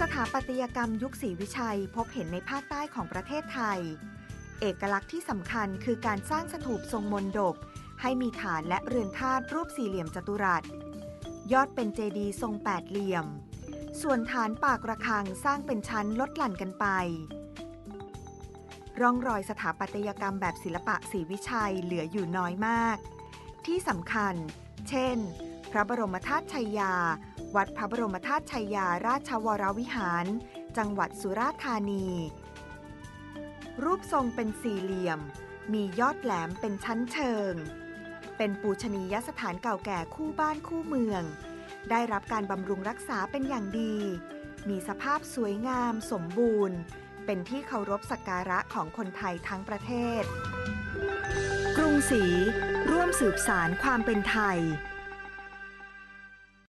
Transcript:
สถาปัตยกรรมยุคศรีวิชัยพบเห็นในภาคใต้ของประเทศไทย เอกลักษณ์ที่สำคัญคือการสร้างสถูปทรงมนดบ ให้มีฐานและเรือนธาตุรูปสี่เหลี่ยมจัตุรัส ยอดเป็นเจดีย์ทรงแปดเหลี่ยม ส่วนฐานปากระฆังสร้างเป็นชั้นลดหลั่นกันไป ร่องรอยสถาปัตยกรรมแบบศิลปะศรีวิชัยเหลืออยู่น้อยมาก ที่สำคัญ เช่น พระบรมธาตุชัยยา วัดพระบรมธาตุชัยยาราชวรวิหาร จังหวัดสุราษฎร์ธานี รูปทรงเป็นสี่เหลี่ยม มียอดแหลมเป็นชั้นเชิง เป็นปูชนียสถานเก่าแก่คู่บ้านคู่เมือง ได้รับการบำรุงรักษาเป็นอย่างดี มีสภาพสวยงามสมบูรณ์ เป็นที่เคารพสักการะของคนไทยทั้งประเทศ กรุงศรีร่วมสืบสารความเป็นไทย